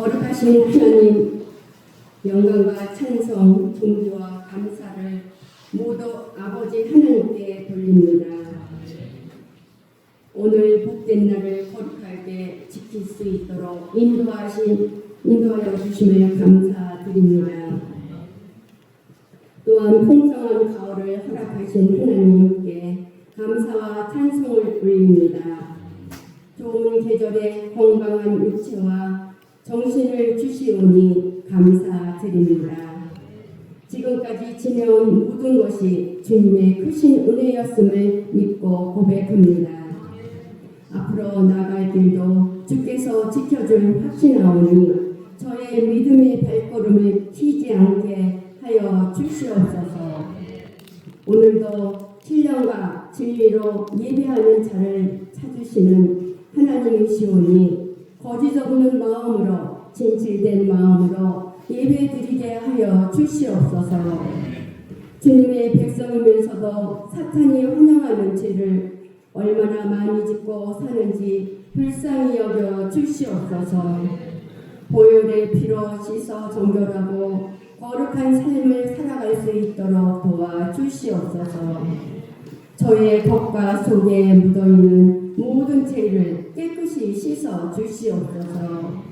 거룩하신 하나님 영광과 찬송, 존귀와 감사를 모두 아버지 하나님께 돌립니다. 오늘 복된 날을 거룩하게 지킬 수 있도록 인도하신 인도하여 주심을 감사드립니다. 또한 풍성한 가을을 허락하신 하나님께 감사와 찬송을 올립니다. 좋은 계절에 건강한 육체와 정신을 주시오니 감사드립니다. 지금까지 지내온 모든 것이 주님의 크신 은혜였음을 믿고 고백합니다. 앞으로 나갈 길도 주께서 지켜줄 확신하오니 저의 믿음의 발걸음을 튀지 않게 하여 주시옵소서. 오늘도 신령과 진리로 예배하는 자를 찾으시는 하나님이시오니 없는 마음으로 진실된 마음으로 예배드리게 하여 주시옵소서. 주님의 백성이면서도 사탄이 환영하는 죄를 얼마나 많이 짓고 사는지 불쌍히 여겨 주시옵소서. 보혈의 피로 씻어 정결하고 거룩한 삶을 살아갈 수 있도록 도와 주시옵소서. 저의 겉과 속에 묻어있는 모든 죄를 깨끗이 씻어 주시옵소서.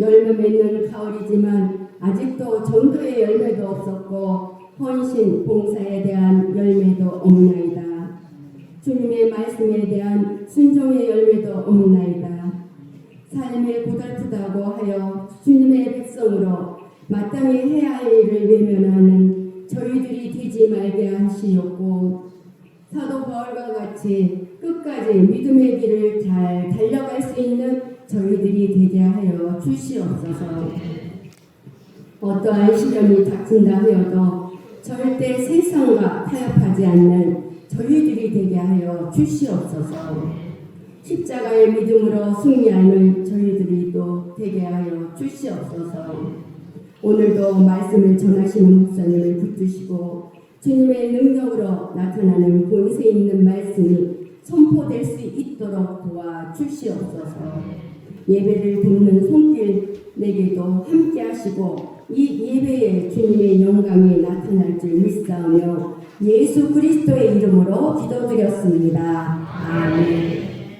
열매 맺는 가을이지만 아직도 전도의 열매도 없었고 헌신 봉사에 대한 열매도 없나이다. 주님의 말씀에 대한 순종의 열매도 없나이다. 삶이 고달프다고 하여 주님의 백성으로 마땅히 해야 할 일을 외면하는 저희들이 되지 말게 하시옵고 사도 바울과 같이 끝까지 믿음의 길을 잘 달려갈 수 있는 저희들이 되게 하여 주시옵소서. 어떠한 시련이 닥친다 하여도 절대 세상과 타협하지 않는 저희들이 되게 하여 주시옵소서. 십자가의 믿음으로 승리하는 저희들이 또 되게 하여 주시옵소서. 오늘도 말씀을 전하시는 목사님을 붙드시고 주님의 능력으로 나타나는 권세 있는 말씀이 선포될 수 있도록 도와 주시옵소서. 예배를 듣는 손길 내게도 함께 하시고 이 예배에 주님의 영광이 나타날 줄 믿사오며 예수 그리스도의 이름으로 기도드렸습니다. 아멘.